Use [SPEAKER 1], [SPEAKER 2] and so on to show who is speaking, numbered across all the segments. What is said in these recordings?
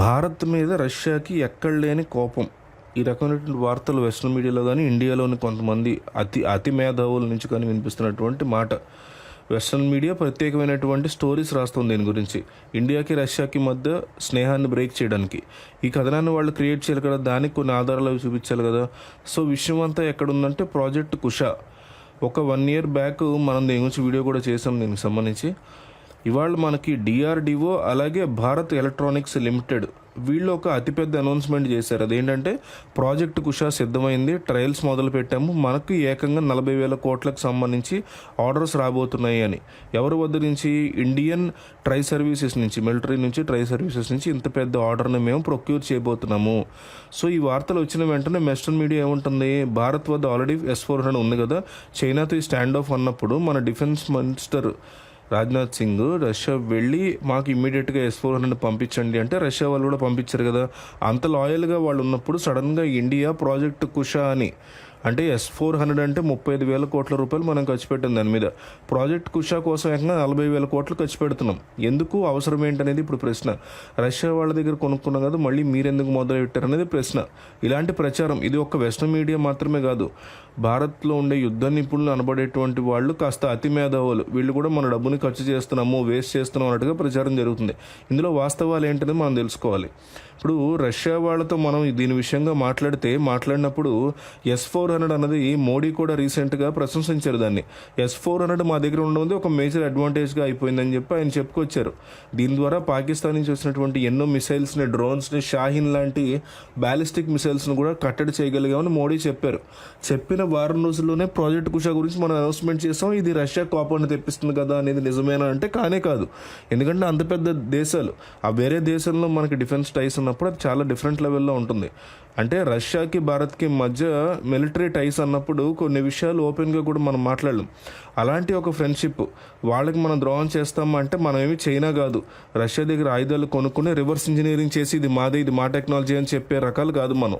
[SPEAKER 1] భారత్ మీద రష్యాకి ఎక్కడ లేని కోపం. ఈ రకమైనటువంటి వార్తలు వెస్ట్రన్ మీడియాలో కానీ ఇండియాలోని కొంతమంది అతి అతి మేధావుల నుంచి కానీ వినిపిస్తున్నటువంటి మాట. వెస్ట్రన్ మీడియా ప్రత్యేకమైనటువంటి స్టోరీస్ రాస్తుంది దీని గురించి. ఇండియాకి రష్యాకి మధ్య స్నేహాన్ని బ్రేక్ చేయడానికి. ఈ కథనాన్ని వాళ్ళు క్రియేట్ చేయాలి కదా దానికి కొన్ని ఆధారాలు అవి చూపించాలి కదా. సో విషయం అంతా ఎక్కడుందంటే ప్రాజెక్ట్ కుష ఒక వన్ ఇయర్ బ్యాక్ మనం దీని గురించి వీడియో కూడా చేసాం దీనికి సంబంధించి. ఇవాళ మనకి డిఆర్డిఓ అలాగే భారత్ ఎలక్ట్రానిక్స్ లిమిటెడ్ వీళ్ళు ఒక అతిపెద్ద అనౌన్స్మెంట్ చేశారు. అదేంటంటే ప్రాజెక్ట్ కుషా సిద్ధమైంది. ట్రయల్స్ మొదలు పెట్టాము. మనకు ఏకంగా నలభై వేల కోట్లకు సంబంధించి ఆర్డర్స్ రాబోతున్నాయి అని. ఎవరి వద్ద నుంచి? ఇండియన్ ట్రై సర్వీసెస్ నుంచి మిలిటరీ నుంచి ట్రై సర్వీసెస్ నుంచి ఇంత పెద్ద ఆర్డర్ని మేము ప్రొక్యూర్ చేయబోతున్నాము. సో ఈ వార్తలు వచ్చిన వెంటనే వెస్ట్రన్ మీడియా ఏముంటుంది? భారత్ వద్ద ఆల్రెడీ ఎస్ ఫోర్ హండ్రెడ్ ఉంది కదా. చైనాతో ఈ స్టాండ్ ఆఫ్ అన్నప్పుడు మన defence minister Rajnath Singh Russia వెళ్ళి మాకు ఇమ్మీడియట్గా ఎస్ ఫోర్ హండ్రెడ్ పంపించండి అంటే రష్యా వాళ్ళు కూడా పంపించారు కదా. అంత లాయల్గా వాళ్ళు ఉన్నప్పుడు సడన్గా ఇండియా ప్రాజెక్ట్ కుషా అని అంటే ఎస్ ఫోర్ హండ్రెడ్ అంటే ముప్పై ఐదు వేల కోట్ల రూపాయలు మనం ఖర్చు పెట్టింది దాని మీద. ప్రాజెక్ట్ కుషా కోసం ఏకంగా నలభై వేల కోట్లు ఖర్చు పెడుతున్నాం. ఎందుకు? అవసరం ఏంటనేది ఇప్పుడు ప్రశ్న. రష్యా వాళ్ళ దగ్గర కొనుక్కున్నాం కదా మళ్ళీ మీరెందుకు మొదలు పెట్టారు అనేది ప్రశ్న. ఇలాంటి ప్రచారం ఇది ఒక వెస్ట్రన్ మీడియా మాత్రమే కాదు. భారత్లో ఉండే యుద్ధ నిపుణులు అనబడేటువంటి వాళ్ళు కాస్త అతి మేధావులు. వీళ్ళు కూడా మన డబ్బుని ఖర్చు చేస్తున్నాము వేస్ట్ చేస్తున్నాం అన్నట్టుగా ప్రచారం జరుగుతుంది. ఇందులో వాస్తవాలు ఏంటనేది మనం తెలుసుకోవాలి. ఇప్పుడు రష్యా వాళ్ళతో మనం దీని విషయంగా మాట్లాడితే మాట్లాడినప్పుడు ఎస్ ఫోర్ హండ్రెడ్ అన్నది మోడీ కూడా రీసెంట్గా ప్రశంసించారు దాన్ని. ఎస్ ఫోర్ హండ్రెడ్ మా దగ్గర ఉండడం ఒక మేజర్ అడ్వాంటేజ్గా అయిపోయిందని చెప్పి ఆయన చెప్పుకొచ్చారు. దీని ద్వారా పాకిస్తాన్ నుంచి వచ్చినటువంటి ఎన్నో మిసైల్స్ని డ్రోన్స్ని షాహిన్ లాంటి బ్యాలిస్టిక్ మిసైల్స్ను కూడా కట్టడి చేయగలిగామని మోడీ చెప్పారు. చెప్పిన వారం రోజుల్లోనే ప్రాజెక్ట్ కుషా గురించి మనం అనౌన్స్మెంట్ చేసాం. ఇది రష్యా కోపాన్ని తెప్పిస్తుంది కదా అనేది నిజమేనా అంటే కానే కాదు. ఎందుకంటే అంత పెద్ద దేశాలు. ఆ వేరే దేశంలో మనకి డిఫెన్స్ టైస్ అన్నప్పుడు అది చాలా డిఫరెంట్ లెవెల్లో ఉంటుంది. అంటే రష్యాకి భారత్కి మధ్య మిలిటరీ టైస్ అన్నప్పుడు కొన్ని విషయాలు ఓపెన్గా కూడా మనం మాట్లాడలేం. అలాంటి ఒక ఫ్రెండ్షిప్ వాళ్ళకి మనం ద్రోహం చేస్తాం అంటే మనం ఏమి చైనా కాదు. రష్యా దగ్గర ఆయుధాలు కొనుక్కుని రివర్స్ ఇంజనీరింగ్ చేసి ఇది మాదే ఇది మా టెక్నాలజీ అని చెప్పే రకాలు కాదు మనం.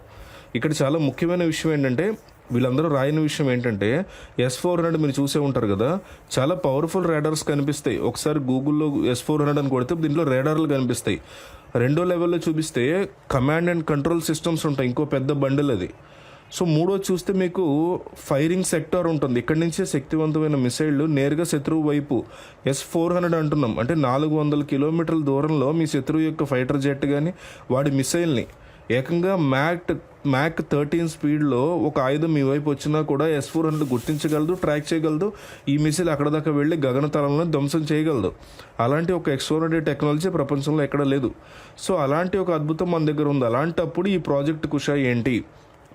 [SPEAKER 1] ఇక్కడ చాలా ముఖ్యమైన విషయం ఏంటంటే వీళ్ళందరూ రాయని విషయం ఏంటంటే ఎస్ ఫోర్ హండ్రెడ్ మీరు చూసే ఉంటారు కదా చాలా పవర్ఫుల్ రేడర్స్ కనిపిస్తాయి. ఒకసారి గూగుల్లో ఎస్ ఫోర్ హండ్రెడ్ అని కొడితే దీంట్లో రేడార్లు కనిపిస్తాయి. రెండో లెవెల్లో చూపిస్తే కమాండ్ అండ్ కంట్రోల్ సిస్టమ్స్ ఉంటాయి. ఇంకో పెద్ద బండిల్ అది. సో మూడో చూస్తే మీకు ఫైరింగ్ సెక్టార్ ఉంటుంది. ఇక్కడి నుంచే శక్తివంతమైన మిసైళ్ళు నేరుగా శత్రువు వైపు. ఎస్ ఫోర్ హండ్రెడ్ అంటున్నాం. అంటే నాలుగు వందల కిలోమీటర్ల దూరంలో మీ శత్రువు యొక్క ఫైటర్ జెట్ కానీ వాడి మిసైల్ని ఏకంగా మ్యాక్ట్ మ్యాక్ థర్టీన్ స్పీడ్లో ఒక ఆయుధం మీ వైపు వచ్చినా కూడా ఎస్ ఫోర్ హండ్రెడ్ గుర్తించగలదు ట్రాక్ చేయగలదు. ఈ మిసైల్ అక్కడ దాకా వెళ్ళి గగనతలంలో ధ్వంసం చేయగలదు. అలాంటి ఒక ఎక్స్ట్రానరీ టెక్నాలజీ ప్రపంచంలో ఎక్కడ లేదు. సో అలాంటి ఒక అద్భుతం మన దగ్గర ఉంది. అలాంటప్పుడు ఈ ప్రాజెక్ట్ కుష ఏంటి?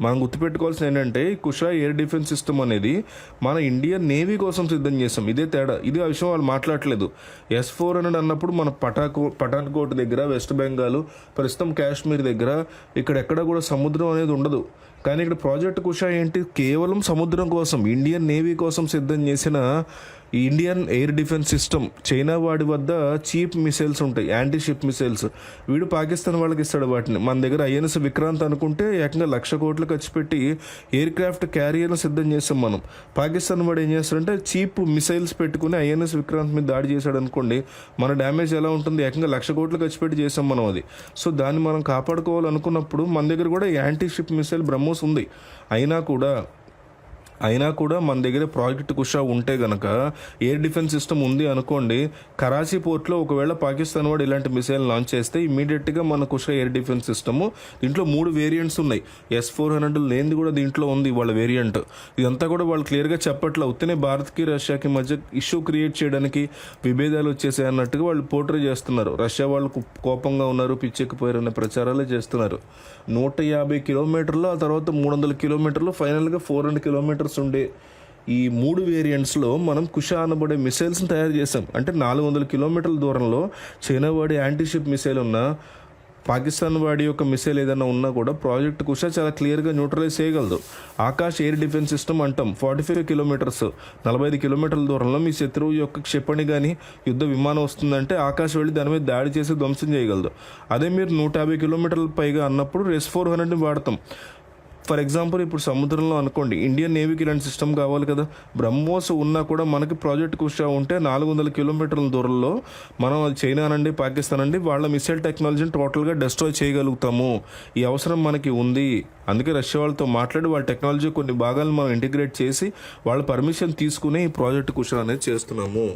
[SPEAKER 1] మనం గుర్తుపెట్టుకోవాల్సిన ఏంటంటే కుషా ఎయిర్ డిఫెన్స్ సిస్టమ్ అనేది మన ఇండియన్ నేవీ కోసం సిద్ధం చేస్తాం ఇదే తేడా. ఇది ఆ విషయం వాళ్ళు మాట్లాడలేదు ఎస్ ఫోర్ హండ్రెడ్ అన్నప్పుడు మన పటాకో పఠాన్కోట్ దగ్గర వెస్ట్ బెంగాల్ ప్రస్తుతం కాశ్మీర్ దగ్గర ఇక్కడ ఎక్కడ కూడా సముద్రం అనేది ఉండదు. కానీ ఇక్కడ ప్రాజెక్ట్ కుషా ఏంటి? కేవలం సముద్రం కోసం ఇండియన్ నేవీ కోసం సిద్ధం చేసిన ఈ Indian air defence system China వాడి వద్ద చీప్ మిసైల్స్ ఉంటాయి యాంటీ షిప్ మిసైల్స్. వీడు పాకిస్తాన్ వాళ్ళకి ఇస్తాడు వాటిని. మన దగ్గర ఐఎన్ఎస్ విక్రాంత్ అనుకుంటే ఏకంగా లక్ష కోట్లు ఖర్చు పెట్టి ఎయిర్ క్రాఫ్ట్ క్యారియర్ను సిద్ధం చేస్తాం మనం. పాకిస్తాన్ వాడు ఏం చేస్తాడంటే చీప్ మిసైల్స్ పెట్టుకుని ఐఎన్ఎస్ విక్రాంత్ మీద దాడి చేశాడు అనుకోండి మన డ్యామేజ్ ఎలా ఉంటుంది? ఏకంగా లక్ష కోట్లు ఖర్చు పెట్టి చేసాం మనం అది. సో దాన్ని మనం కాపాడుకోవాలనుకున్నప్పుడు మన దగ్గర కూడా యాంటీ షిప్ మిసైల్ బ్రహ్మోస్ ఉంది. అయినా కూడా అయినా కూడా మన దగ్గర ప్రాజెక్ట్ కుషా ఉంటే గనక ఎయిర్ డిఫెన్స్ సిస్టమ్ ఉంది అనుకోండి కరాచీ పోర్ట్లో ఒకవేళ పాకిస్తాన్ వాడు ఇలాంటి మిసైల్ లాంచ్ చేస్తే ఇమీడియట్గా మన కుషా ఎయిర్ డిఫెన్స్ సిస్టమ్ దీంట్లో మూడు వేరియంట్స్ ఉన్నాయి. ఎస్ ఫోర్ హండ్రెడ్ లేనిది కూడా దీంట్లో ఉంది వాళ్ళ వేరియంట్. ఇదంతా కూడా వాళ్ళు క్లియర్గా చెప్పట్లే. ఉత్తనే భారత్కి రష్యాకి మధ్య ఇష్యూ క్రియేట్ చేయడానికి విభేదాలు వచ్చేసాయి అన్నట్టుగా వాళ్ళు పోర్ట్రే చేస్తున్నారు. రష్యా వాళ్ళు కోపంగా ఉన్నారు పిచ్చెక్కిపోయారు అనే ప్రచారాలే చేస్తున్నారు. నూట యాభై కిలోమీటర్లు ఆ తర్వాత మూడు వందల కిలోమీటర్లు ఫైనల్గా ఫోర్ హండ్రెడ్ కిలోమీటర్స్ ఉండే ఈ మూడు వేరియంట్స్లో మనం కుషా అనబడే మిసైల్స్ని తయారు చేసాం అంటే నాలుగు వందల కిలోమీటర్ల దూరంలో చైనా వాడి యాంటీషిప్ మిసైల్ ఉన్న పాకిస్తాన్ వాడి యొక్క మిసైల్ ఏదైనా ఉన్నా కూడా ప్రాజెక్ట్ కుషా చాలా క్లియర్గా న్యూట్రలైజ్ చేయగలదు. ఆకాశ్ ఎయిర్ డిఫెన్స్ సిస్టమ్ అంటాం. ఫార్టీ ఫైవ్ కిలోమీటర్స్ నలభై ఐదు కిలోమీటర్ల దూరంలో మీ శత్రువు యొక్క క్షిపణి కానీ యుద్ధ విమానం వస్తుందంటే ఆకాశ్ వెళ్ళి దాని మీద దాడి చేసి ధ్వంసం చేయగలదు. అదే మీరు నూట యాభై కిలోమీటర్ల పైగా అన్నప్పుడు రెస్ ఫోర్ హండ్రెడ్ని వాడతాం. ఫర్ ఎగ్జాంపుల్ ఇప్పుడు సముద్రంలో అనుకోండి ఇండియన్ నేవీకి ఇలాంటి సిస్టమ్ కావాలి కదా. బ్రహ్మోస్ ఉన్నా కూడా మనకి ప్రాజెక్ట్ కుషా ఉంటే నాలుగు వందల కిలోమీటర్ల దూరంలో మనం అది చైనా అండి పాకిస్తాన్ అండి వాళ్ళ మిసైల్ టెక్నాలజీని టోటల్గా డిస్ట్రాయ్ చేయగలుగుతాము. ఈ అవసరం మనకి ఉంది. అందుకే రష్యా వాళ్ళతో మాట్లాడి వాళ్ళ టెక్నాలజీ కొన్ని భాగాలను మనం ఇంటిగ్రేట్ చేసి వాళ్ళ పర్మిషన్ తీసుకుని ఈ ప్రాజెక్ట్ కుషా అనేది చేస్తున్నాము.